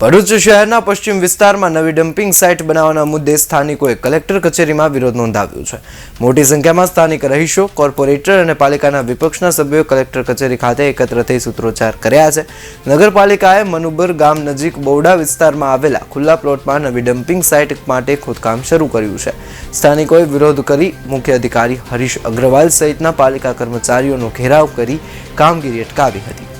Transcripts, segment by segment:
ભરૂચ શહેરના પશ્ચિમ વિસ્તારમાં નવી ડમ્પિંગ સાઇટ બનાવવાના મુદ્દે સ્થાનિકોએ કલેક્ટર કચેરીમાં વિરોધ નોંધાવ્યો છે. મોટી સંખ્યામાં સ્થાનિક રહીશો, કોર્પોરેટર અને પાલિકાના વિપક્ષના સભ્યોએ કલેક્ટર કચેરી ખાતે એકત્ર થઈ સૂત્રોચ્ચાર કર્યા છે. નગરપાલિકાએ મનુબર ગામ નજીક બૌડા વિસ્તારમાં આવેલા ખુલ્લા પ્લોટમાં નવી ડમ્પિંગ સાઇટ માટે ખોદકામ શરૂ કર્યું છે. સ્થાનિકોએ વિરોધ કરી મુખ્ય અધિકારી હરીશ અગ્રવાલ સહિતના પાલિકા કર્મચારીઓનો ઘેરાવ કરી કામગીરી અટકાવી હતી.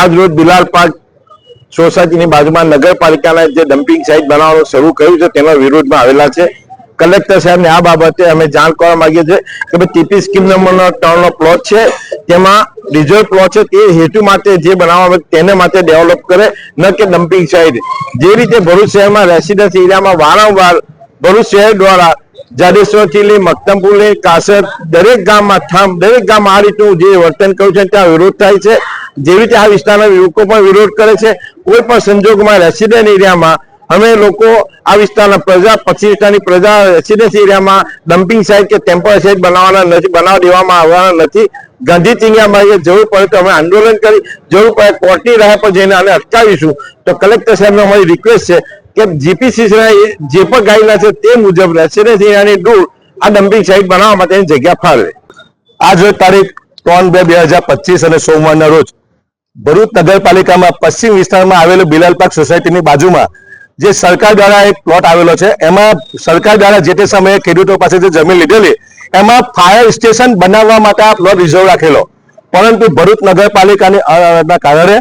આજ રોજ દુલાલ પાર્ક સોસાયટીની બાજુમાં નગરપાલિકાના જે ડમ્પિંગ સાઇટ બનાવવાનું શરૂ કર્યું છે, તેના વિરોધમાં આવેલા છે. કલેક્ટર સાહેબને આ બાબતે અમે જાણ કરવા માંગીએ છીએ કે ભાઈ ટીપી સ્કીમ નંબરનો ત્રણનો પ્લોટ છે, તેમાં રિઝર્વ પ્લોટ છે, તે હેતુ માટે જે બનાવવા તેને માટે ડેવલપ કરે, ન કે ડમ્પિંગ સાઇટ જે રીતે ભરૂચ શહેરમાં રેસિડેન્સ એરિયામાં વારંવાર ભરૂચ શહેર દ્વારા જાડેશ્વરથી લઈ મક્તમપુર લઈ કાસર દરેક ગામમાં થામ દરેક ગામમાં આ રીતનું જે વર્તન કર્યું છે, ત્યાં વિરોધ થાય છે. જેવી રીતે આ વિસ્તારના લોકો પણ વિરોધ કરે છે, કોઈ પણ સંજોગમાં રેસિડેન્ટ એરિયામાં અમે લોકો આ વિસ્તારના પ્રજા વિસ્તારની પ્રજા રેસિડેન્સ એરિયામાં ડમ્પિંગ સાઇટ કે ટેમ્પર સાઇટ બનાવવાના નથી બનાવવા દેવામાં આવવાના નથી. ગાંધી ચિંગિયામાં જરૂર પડે તો અમે આંદોલન કરી, જરૂર પડે કોર્ટની રાહ પર જઈને અમે અટકાવીશું. તો કલેક્ટર સાહેબને અમારી રિક્વેસ્ટ છે કે જીપીસીસીના જે પણ ગાઈડલાઇન છે તે મુજબ રેસિડેન્સ એરિયાની દૂર આ ડમ્પિંગ સાઇટ બનાવવા માટેની જગ્યા ફાળવે. આજ તારીખ ત્રણ બે બે હજાર પચીસ અને સોમવારના રોજ ભરૂચ નગરપાલિકામાં પશ્ચિમ વિસ્તારમાં આવેલું બિલાલ પાર્ક સોસાયટીની બાજુમાં જે સરકાર દ્વારા એક પ્લોટ આવેલો છે, એમાં સરકાર દ્વારા જે તે સમયે ખેડૂતો પાસે જે જમીન લીધેલી, એમાં ફાયર સ્ટેશન બનાવવા માટે આ પ્લોટ રિઝર્વ રાખેલો. પરંતુ ભરૂચ નગરપાલિકાની અનાવરતના કારણે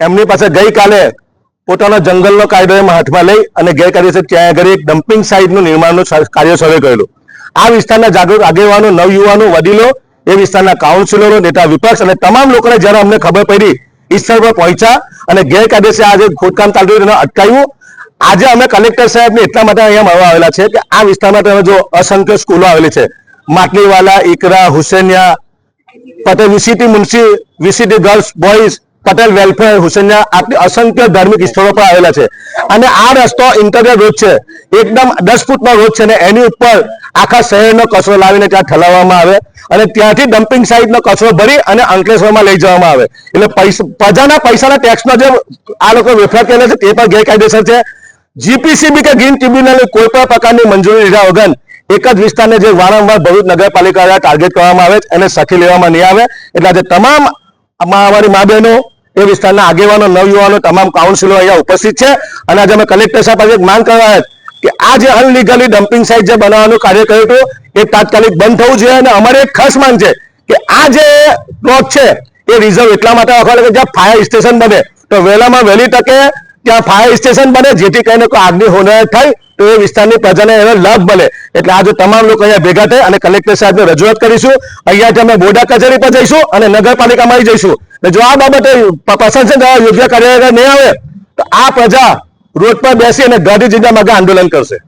એમની પાસે ગઈકાલે પોતાનો જંગલનો કાયદો એમાં હાથમાં લઈ અને ગેરકાયદેસર ત્યાં આગળ એક ડમ્પિંગ સાઇટનું નિર્માણનું કાર્ય શરૂ કરેલું આ વિસ્તારના જાગૃત આગેવાનો, નવયુવાનો, વડીલો એ વિસ્તારના કાઉન્સિલરો નેતા વિપક્ષ અને તમામ લોકોને જ્યારે અમને ખબર પડી, ઈ પર પહોંચ્યા અને ગેરકાયદેસર આજે ખોદકામ ચાલતું એને અટકાવ્યું. આજે અમે કલેક્ટર સાહેબને એટલા માટે અહીંયા મળવા આવેલા છે કે આ વિસ્તારમાં તમે જો અસંખ્ય સ્કૂલો આવેલી છે. માટલીવાલા ઇકરા હુસેનિયા, પટેલ વિસીટી Munshi વિસીટી girls, boys, Patel welfare, Husainiya, આટલી અસંખ્ય ધાર્મિક સ્થળો પર આવેલા છે. અને આ રસ્તો ઇન્ટરનેટ રોડ છે. એકદમ દસ ફૂટનો રોડ છે અને એની ઉપર આખા શહેરનો કચરો લાવીને ત્યાં ઠલાવવામાં આવે અને ત્યાંથી ડમ્પિંગ સાઇટનો કચરો ભરી અને અંકલેશ્વરમાં લઈ જવામાં આવે. એટલે પ્રજાના પૈસાના ટેક્સનો જે આ લોકો વેફર કરે છે તે પણ ગેરકાયદેસર છે. જીપીસીબી કે ગ્રીન ટ્રિબ્યુનલની કોઈ પણ પ્રકારની મંજૂરી લીધા વગર એક જ વિસ્તારને જે વારંવાર ભરૂચ નગરપાલિકા દ્વારા ટાર્ગેટ કરવામાં આવે એને સખી લેવામાં નહીં આવે. એટલે આજે તમામ અમારી મા બહેનો એ વિસ્તારના આગેવાનો, નવયુવાનો, તમામ કાઉન્સિલો અહીંયા ઉપસ્થિત છે. અને આજે અમે કલેક્ટર સાહેબ પાસે માંગ કરવા કે આ જે અનલીગલી ડમ્પિંગ સાઇટ જે બનાવવાનું કાર્ય કર્યું હતું, એ તાત્કાલિક બંધ થવું જોઈએ અને અમારે એક ખાસ માંગ છે કે આ જે પ્લોટ છે, એ રિઝર્વ એટલા માટે રાખવા કે જ્યાં ફાયર સ્ટેશન બને. તો વહેલામાં વહેલી તકે ત્યાં ફાયર સ્ટેશન બને, જેથી કરીને કોઈ આગની હોનારત થાય, તો એ વિસ્તારની પ્રજાને એનો લાભ મળે. એટલે આજે તમામ લોકો અહીંયા ભેગા થઈ અને કલેક્ટર સાહેબને રજૂઆત કરીશું. અહીંયાથી અમે બોડા કચેરી પર જઈશું અને નગરપાલિકામાં જઈશું જો આ બાબતે પ્રશાસન દ્વારા યોગ્ય કાર્યવાહી નહીં આવે, તો આ પ્રજા રોડ પર બેસી અને ગાંધી જિંદા માગે આંદોલન કરશે.